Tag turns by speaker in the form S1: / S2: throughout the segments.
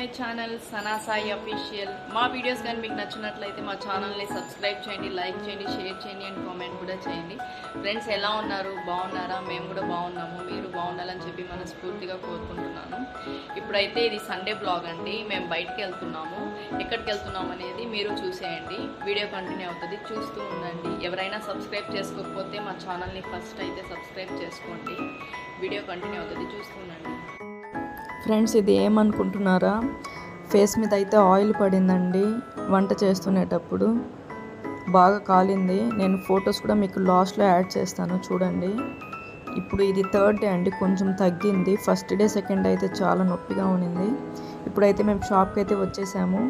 S1: My channel Sana Sai official. మా videos కానీ మీకు నచ్చినట్లయితే మా ఛానల్ని సబ్స్క్రైబ్ చేయండి లైక్ చేయండి షేర్ చేయండి అండ్ కామెంట్ కూడా చేయండి. ఫ్రెండ్స్ ఎలా ఉన్నారు? బాగున్నారా? మేము కూడా బాగున్నాము మీరు బాగుండాలని చెప్పి మనస్ఫూర్తిగా కోరుకుంటున్నాను. ఇప్పుడైతే ఇది సండే బ్లాగ్ అండి. మేము బయటికి వెళ్తున్నాము. ఎక్కడికి వెళ్తున్నాము అనేది మీరు చూసేయండి. వీడియో కంటిన్యూ అవుతుంది. చూస్తూ ఉండండి. ఎవరైనా సబ్స్క్రైబ్ చేసుకోకపోతే మా ఛానల్ని ఫస్ట్ అయితే సబ్స్క్రైబ్ చేసుకోండి. వీడియో కంటిన్యూ అవుతుంది. చూస్తూ ఉండండి.
S2: ఫ్రెండ్స్ ఇది ఏమనుకుంటున్నారా? ఫేస్ మీద అయితే ఆయిల్ పడిందండి వంట చేస్తునేటప్పుడు. బాగా కాలింది. నేను ఫొటోస్ కూడా మీకు లాస్ట్లో యాడ్ చేస్తాను చూడండి. ఇప్పుడు ఇది థర్డ్ డే అండి కొంచెం తగ్గింది. ఫస్ట్ డే సెకండ్ డే అయితే చాలా నొప్పిగా ఉన్నింది. ఇప్పుడైతే మేము షాప్కి అయితే వచ్చేసాము.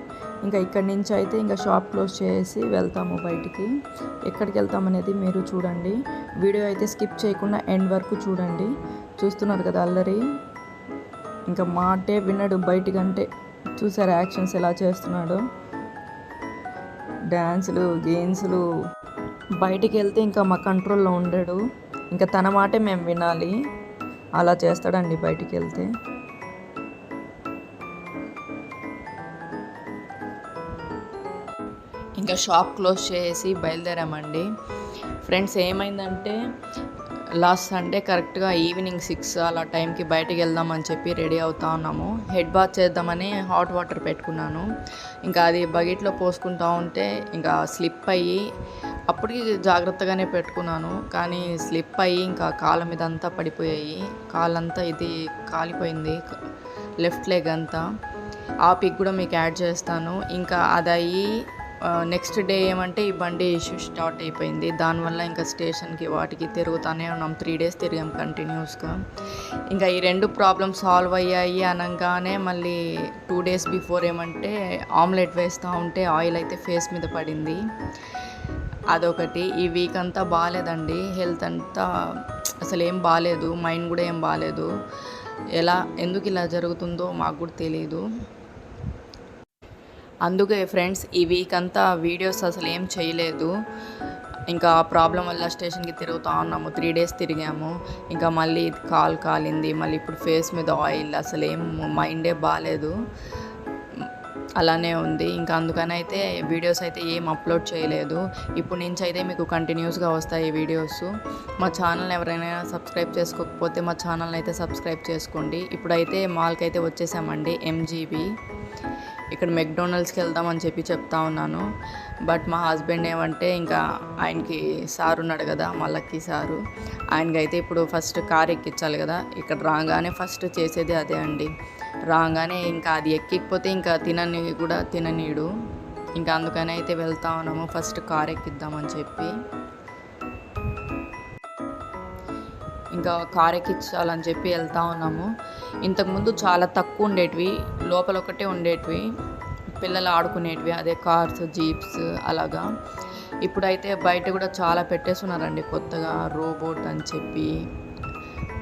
S2: ఇంకా ఇక్కడి నుంచి అయితే ఇంకా షాప్ క్లోజ్ చేసి వెళ్తాము బయటికి. ఎక్కడికి వెళ్తాం అనేది మీరు చూడండి. వీడియో అయితే స్కిప్ చేయకుండా ఎండ్ వరకు చూడండి. చూస్తున్నారు కదా అల్లరి? ఇంకా మాటే వినడు బయటికంటే. చూసారు యాక్షన్స్ ఎలా చేస్తున్నాడు? డ్యాన్సులు గేమ్స్లు. బయటికి వెళ్తే ఇంకా మా కంట్రోల్లో ఉండడు. ఇంకా తన మాటే మేము వినాలి. అలా చేస్తాడండి బయటికి వెళ్తే
S1: ఇంకా షాప్ క్లోజ్ చేసి బయలుదేరామండి. ఫ్రెండ్స్ ఏమైందంటే లాస్ట్ సండే కరెక్ట్గా ఈవినింగ్ సిక్స్ అలా టైంకి బయటకు వెళ్దామని చెప్పి రెడీ అవుతా ఉన్నాము. హెడ్ బాత్ చేద్దామని హాట్ వాటర్ పెట్టుకున్నాను. ఇంకా అది బకెట్లో పోసుకుంటా ఉంటే ఇంకా స్లిప్ అయ్యి అప్పటికి జాగ్రత్తగానే పెట్టుకున్నాను. కానీ స్లిప్ అయ్యి ఇంకా కాళ్ళ మీద అంతా పడిపోయాయి. కాళ్ళంతా ఇది కాలిపోయింది. లెఫ్ట్ లెగ్ అంతా. ఆ పిక్ కూడా మీకు యాడ్ చేస్తాను. ఇంకా అది అయ్యి నెక్స్ట్ డే ఏమంటే ఈ బండి ఇష్యూ స్టార్ట్ అయిపోయింది. దానివల్ల ఇంకా స్టేషన్కి వాటికి తిరుగుతూనే ఉన్నాం. త్రీ డేస్ తిరిగాం కంటిన్యూస్గా ఇంకా ఈ రెండు ప్రాబ్లమ్స్ సాల్వ్ అయ్యాయి అనగానే మళ్ళీ టూ డేస్ బిఫోర్ ఏమంటే ఆమ్లెట్ వేస్తూ ఉంటే ఆయిల్ అయితే ఫేస్ మీద పడింది. అదొకటి. ఈ వీక్ అంతా బాగాలేదండి హెల్త్ అంతా అసలు ఏం బాగాలేదు మైండ్ కూడా ఏం బాగాలేదు ఎలా ఎందుకు ఇలా జరుగుతుందో మాకు కూడా తెలియదు అందుకే ఫ్రెండ్స్ ఈ వీక్ అంతా వీడియోస్ అసలు ఏం చేయలేదు. ఇంకా ప్రాబ్లం వల్ల స్టేషన్కి తిరుగుతూ ఉన్నాము. త్రీ డేస్ తిరిగాము. ఇంకా మళ్ళీ కాల్ కాలింది. మళ్ళీ ఇప్పుడు ఫేస్ మీద ఆయిల్ అసలు ఏం మైండే బాగాలేదు అలానే ఉంది. ఇంకా అందుకని అయితే వీడియోస్ అయితే ఏం అప్లోడ్ చేయలేదు. ఇప్పుడు నుంచి అయితే మీకు కంటిన్యూస్గా వస్తాయి ఈ వీడియోస్. మా ఛానల్ ఎవరైనా సబ్స్క్రైబ్ చేసుకోకపోతే మా ఛానల్ అయితే సబ్స్క్రైబ్ చేసుకోండి. ఇప్పుడైతే మాల్కి అయితే వచ్చేసామండి ఎంజీబీ ఇక్కడ మెక్డొనాల్డ్స్కి వెళ్దామని చెప్పి చెప్తా ఉన్నాను. బట్ మా హస్బెండ్ ఏమంటే ఇంకా ఆయనకి సార్ ఉన్నాడు కదా మళ్ళీ సారు. ఆయనకి అయితే ఇప్పుడు ఫస్ట్ కార్ ఎక్కించాలి కదా. ఇక్కడ రాగానే ఫస్ట్ చేసేది అదే అండి. రాగానే ఇంకా అది ఎక్కికపోతే ఇంకా తినని కూడా తిననీడు. ఇంకా అందుకని అయితే వెళ్తా ఉన్నాము. ఫస్ట్ కార్ ఎక్కిద్దామని చెప్పి. ఇంకా కార్ ఎక్కించాలని చెప్పి వెళ్తా ఉన్నాము. ఇంతకుముందు చాలా తక్కువ ఉండేటివి. లోపల ఒకటే ఉండేటివి. పిల్లలు ఆడుకునేటివి. అదే కార్స్ జీప్స్ అలాగా. ఇప్పుడైతే బయట కూడా చాలా పెట్టేస్తున్నారండి కొత్తగా రోబోట్ అని చెప్పి.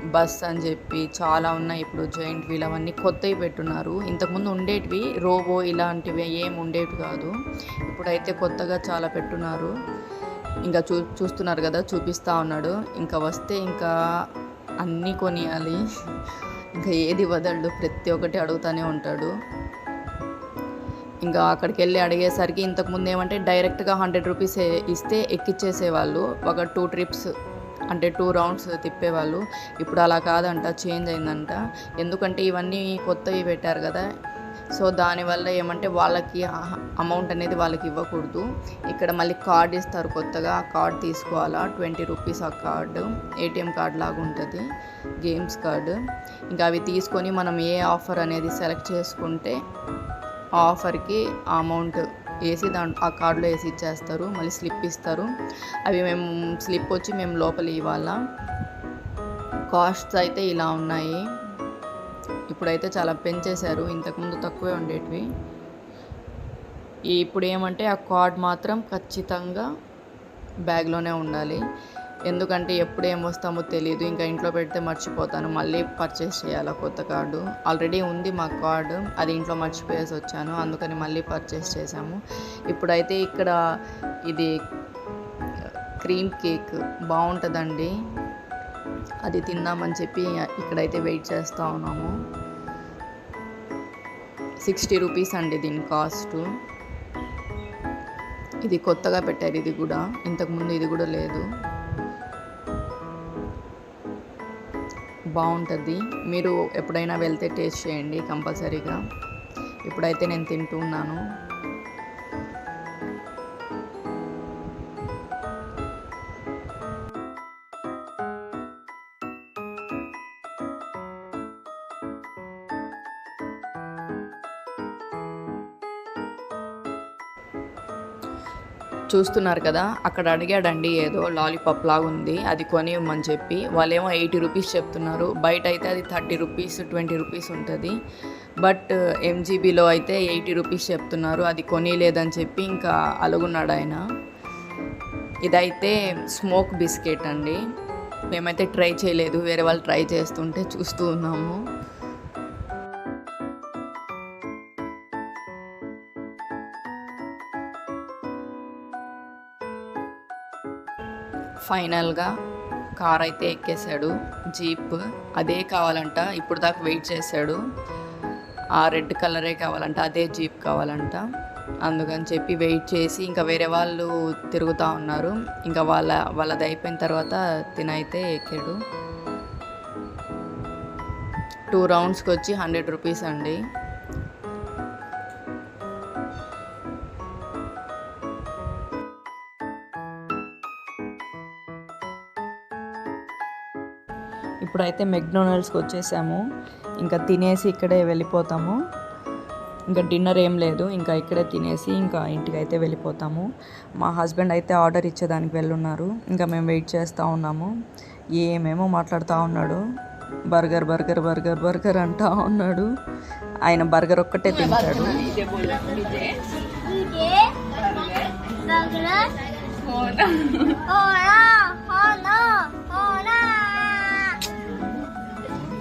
S1: బస్ అని చెప్పి చాలా ఉన్నాయి ఇప్పుడు జాయింట్ వీల్ అవన్నీ కొత్తవి పెట్టున్నారు. ఇంతకుముందు ఉండేటివి రోబో ఇలాంటివి ఏం ఉండేవి కాదు. ఇప్పుడైతే కొత్తగా చాలా పెట్టున్నారు. ఇంకా చూ చూస్తున్నారు కదా చూపిస్తూ ఉన్నాడు. ఇంకా వస్తే ఇంకా అన్నీ కొనియాలి. ఇంకా ఏది వదలడు ప్రతి ఒక్కటి అడుగుతూనే ఉంటాడు. ఇంకా అక్కడికి వెళ్ళి అడిగేసరికి ఇంతకుముందు ఏమంటే డైరెక్ట్గా హండ్రెడ్ రూపీస్ ఇస్తే ఎక్కిచ్చేసేవాళ్ళు. ఒక టూ ట్రిప్స్ అంటే టూ రౌండ్స్ తిప్పేవాళ్ళు. ఇప్పుడు అలా కాదంట చేంజ్ అయిందంట. ఎందుకంటే ఇవన్నీ కొత్తవి పెట్టారు కదా. సో దానివల్ల ఏమంటే వాళ్ళకి అమౌంట్ అనేది వాళ్ళకి ఇవ్వకూడదు. ఇక్కడ మళ్ళీ కార్డ్ ఇస్తారు కొత్తగా. ఆ కార్డ్ తీసుకోవాలా? ట్వంటీ రూపీస్ ఆ కార్డు. ఏటీఎం కార్డ్ లాగా ఉంటుంది. Games card. ఇంకా అవి తీసుకొని మనం ఏ ఆఫర్ అనేది సెలెక్ట్ చేసుకుంటే ఆ ఆఫర్కి ఆ అమౌంట్ వేసి దా ఆ కార్డులో వేసి ఇచ్చేస్తారు. మళ్ళీ స్లిప్ ఇస్తారు. అవి మేము స్లిప్ వచ్చి మేము లోపల ఇవ్వాలా? కాస్ట్స్ అయితే ఇలా ఉన్నాయి. ఇప్పుడైతే చాలా పెంచేశారు. ఇంతకుముందు తక్కువే ఉండేటివి. ఇప్పుడు ఏమంటే ఆ కార్డ్ మాత్రం ఖచ్చితంగా బ్యాగ్లోనే ఉండాలి. ఎందుకంటే ఎప్పుడు ఏం వస్తామో తెలియదు ఇంకా ఇంట్లో పెడితే మర్చిపోతాను. మళ్ళీ పర్చేస్ చేయాలి కొత్త కార్డు ఆల్రెడీ ఉంది మా కార్డు అది ఇంట్లో మర్చిపోయేసి వచ్చాను. అందుకని మళ్ళీ పర్చేస్ చేసాము ఇప్పుడైతే ఇక్కడ ఇది క్రీమ్ కేక్ బాగుంటుందండి. అది తిందామని చెప్పి ఇక్కడైతే వెయిట్ చేస్తూ ఉన్నాము.
S3: సిక్స్టీ రూపీస్ అండి దీని కాస్ట్ ఇది కొత్తగా పెట్టారు ఇది కూడా. ఇంతకుముందు ఇది కూడా లేదు. బాగుంటుంది. మీరు ఎప్పుడైనా వెళ్తే టేస్ట్ చేయండి కంపల్సరీగా. ఇప్పుడైతే నేను తింటూ చూస్తున్నారు కదా అక్కడ అడిగాడండి ఏదో లాలీపాప్ లాగా ఉంది అది కొనివ్వమని చెప్పి. వాళ్ళేమో ఎయిటీ రూపీస్ చెప్తున్నారు బయట అయితే అది థర్టీ రూపీస్ ట్వంటీ రూపీస్ ఉంటుంది. బట్ ఎంజీబీలో అయితే ఎయిటీ రూపీస్ చెప్తున్నారు అది కొనిలేదని చెప్పి ఇంకా అలుగున్నాడు ఆయన. ఇదైతే స్మోక్ బిస్కెట్ అండి. మేమైతే ట్రై చేయలేదు వేరే వాళ్ళు ట్రై చేస్తుంటే చూస్తూ ఉన్నాము. ఫైనల్గా కార్ అయితే ఎక్కేశాడు. జీప్ అదే కావాలంట. ఇప్పుడు దాకా వెయిట్ చేశాడు. ఆ రెడ్ కలరే కావాలంట అదే జీప్ కావాలంట. అందుకని చెప్పి వెయిట్ చేసి ఇంకా వేరే వాళ్ళు తిరుగుతూ ఉన్నారు. ఇంకా వాళ్ళ వాళ్ళది అయిపోయిన తర్వాత తినైతే ఎక్కాడు. టూ రౌండ్స్కి వచ్చి హండ్రెడ్ రూపీస్ అండి.
S1: ఇప్పుడైతే మెక్డొనాల్డ్స్కి వచ్చేసాము. ఇంకా తినేసి ఇక్కడే వెళ్ళిపోతాము. ఇంకా డిన్నర్ ఏం లేదు. ఇంకా ఇక్కడే తినేసి ఇంకా ఇంటికి అయితే వెళ్ళిపోతాము. మా హస్బెండ్ అయితే ఆర్డర్ ఇచ్చేదానికి వెళ్ళున్నారు. ఇంకా మేము వెయిట్ చేస్తూ ఉన్నాము. ఏమేమో మాట్లాడుతూ ఉన్నాడు. బర్గర్ బర్గర్ బర్గర్ బర్గర్ అంటా ఉన్నాడు. ఆయన బర్గర్ ఒక్కటే తింటాడు.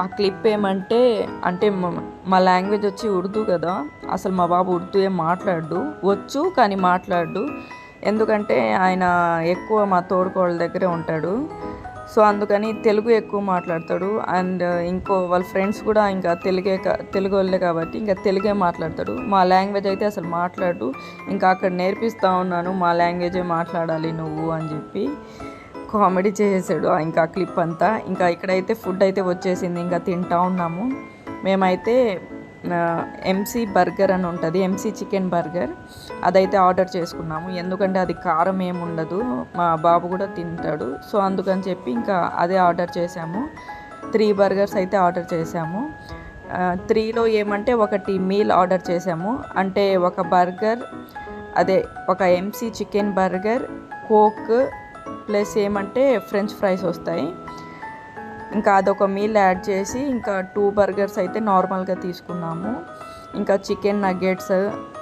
S1: ఆ క్లిప్ ఏమంటే అంటే మా లాంగ్వేజ్ వచ్చి ఉర్దూ కదా అసలు మా బాబు ఉర్దూ ఏం మాట్లాడు వచ్చు కానీ మాట్లాడు ఎందుకంటే ఆయన ఎక్కువ మా తోడుకోళ్ళ దగ్గరే ఉంటాడు. సో అందుకని తెలుగు ఎక్కువ మాట్లాడతాడు. అండ్ ఇంకో వాళ్ళ ఫ్రెండ్స్ కూడా ఇంకా తెలుగే కా- తెలుగు వాళ్ళే కాబట్టి ఇంకా తెలుగే మాట్లాడతాడు. మా లాంగ్వేజ్ అయితే అసలు మాట్లాడు. ఇంకా అక్కడ నేర్పిస్తూ ఉన్నాను మా లాంగ్వేజే మాట్లాడాలి నువ్వు అని చెప్పి. కామెడీ చేసేసాడు ఇంకా క్లిప్ అంతా. ఇంకా ఇక్కడైతే ఫుడ్ అయితే వచ్చేసింది. ఇంకా తింటా ఉన్నాము. మేమైతే ఎంసీ బర్గర్ అని ఉంటుంది. ఎంసీ చికెన్ బర్గర్ అదైతే ఆర్డర్ చేసుకున్నాము. ఎందుకంటే అది కారం ఏమి ఉండదు. మా బాబు కూడా తింటాడు. సో అందుకని చెప్పి ఇంకా అదే ఆర్డర్ చేసాము త్రీ బర్గర్స్ అయితే ఆర్డర్ చేసాము త్రీలో ఏమంటే ఒకటి మీల్ ఆర్డర్ చేసాము అంటే ఒక బర్గర్ అదే ఒక Mc chicken burger coke plus ఏమంటే ఫ్రెంచ్ ఫ్రైస్ వస్తాయి. ఇంకా అదొక మీల్ యాడ్ చేసి ఇంకా టూ బర్గర్స్ అయితే నార్మల్గా తీసుకున్నాము. ఇంకా చికెన్ నగ్గెట్స్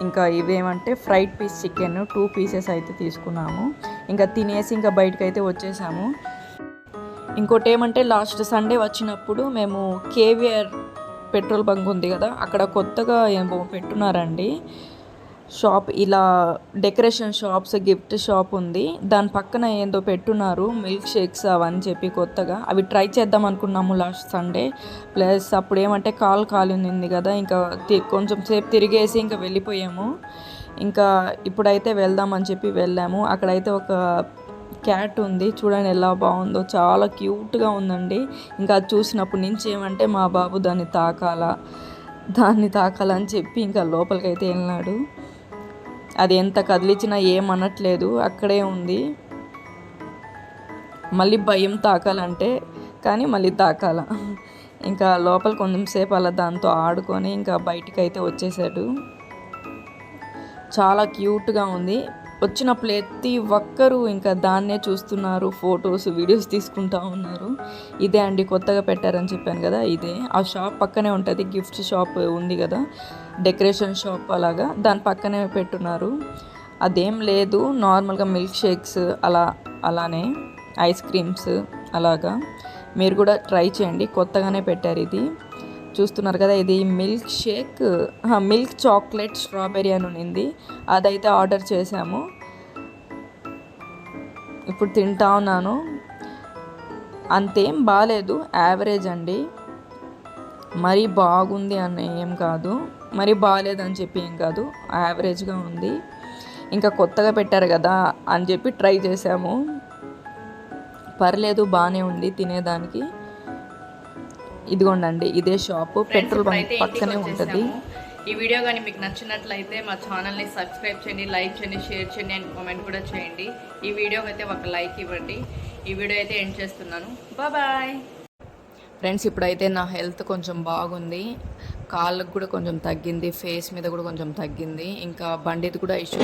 S1: ఇంకా ఇవేమంటే fried piece chicken two pieces అయితే తీసుకున్నాము. ఇంకా తినేసి ఇంకా బయటకు అయితే వచ్చేసాము. ఇంకోటి ఏమంటే లాస్ట్ సండే వచ్చినప్పుడు మేము కేవిఆర్ పెట్రోల్ బంక్ ఉంది కదా అక్కడ కొత్తగా ఏమో పెట్టున్నారండి. షాప్ ఇలా డెకరేషన్ షాప్స్ గిఫ్ట్ షాప్ ఉంది. దాని పక్కన ఏందో పెట్టున్నారు మిల్క్ షేక్స్ అవని చెప్పి కొత్తగా. అవి ట్రై చేద్దాం అనుకున్నాము లాస్ట్ సండే. ప్లస్ అప్పుడు ఏమంటే కాల్ కాలి ఉంది కదా ఇంకా కొంచెం సేపు తిరిగేసి ఇంకా వెళ్ళిపోయాము. ఇంకా ఇప్పుడైతే వెళ్దామని చెప్పి వెళ్ళాము. అక్కడైతే ఒక క్యాట్ ఉంది చూడండి ఎలా బాగుందో. చాలా క్యూట్గా ఉందండి. ఇంకా అది చూసినప్పటి నుంచి ఏమంటే మా బాబు దాన్ని తాకాలా దాన్ని తాకాలని చెప్పి ఇంకా లోపలికి అయితే వెళ్ళినాడు. అది ఎంత కదిలించినా ఏమనట్లేదు అక్కడే ఉంది. మళ్ళీ భయం తాకాలంటే కానీ మళ్ళీ తాకాల. ఇంకా లోపల కొంచెంసేపు అలా దాంతో ఆడుకొని ఇంకా బయటికి అయితే వచ్చేసాడు. చాలా క్యూట్గా ఉంది. వచ్చిన ప్రతి ఒక్కరూ ఇంకా దాన్నే చూస్తున్నారు ఫొటోస్ వీడియోస్ తీసుకుంటా ఉన్నారు. ఇదే అండి కొత్తగా పెట్టారని చెప్పాను కదా ఇదే. ఆ షాప్ పక్కనే ఉంటుంది గిఫ్ట్ షాప్ ఉంది కదా. డెకరేషన్ షాప్ అలాగా దాని పక్కనే పెట్టున్నారు. అదేం లేదు నార్మల్గా మిల్క్ షేక్స్ అలా అలానే ఐస్ క్రీమ్స్ అలాగా. మీరు కూడా ట్రై చేయండి కొత్తగానే పెట్టారు ఇది. చూస్తున్నారు కదా ఇది milk shake milk chocolate strawberry అని ఉంది అదైతే ఆర్డర్ చేశాము. ఇప్పుడు తింటా ఉన్నాను. అంతేం బాగాలేదు యావరేజ్ అండి. మరీ బాగుంది అని ఏం కాదు. మరీ బాగాలేదని చెప్పి ఏం కాదు. యావరేజ్గా ఉంది. ఇంకా కొత్తగా పెట్టారు కదా అని చెప్పి ట్రై చేసాము పర్లేదు బాగానే ఉంది తినేదానికి. ఇదిగోండి ఇదే షాపు. పెట్రోల్ బంక్ పక్కనే ఉంటుంది.
S3: ఈ వీడియో కానీ మీకు నచ్చినట్లయితే మా ఛానల్ని సబ్స్క్రైబ్ చేయండి లైక్ చేయండి షేర్ చేయండి అండ్ కామెంట్ కూడా చేయండి. ఈ వీడియోకి అయితే ఒక లైక్ ఇవ్వండి. ఈ వీడియో అయితే ఎండ్ చేస్తున్నాను. బాయ్. ఫ్రెండ్స్ ఇప్పుడైతే నా హెల్త్ కొంచెం బాగుంది. కాళ్ళకు కూడా కొంచెం తగ్గింది ఫేస్ మీద కూడా కొంచెం తగ్గింది. ఇంకా బండిది కూడా ఇష్యూ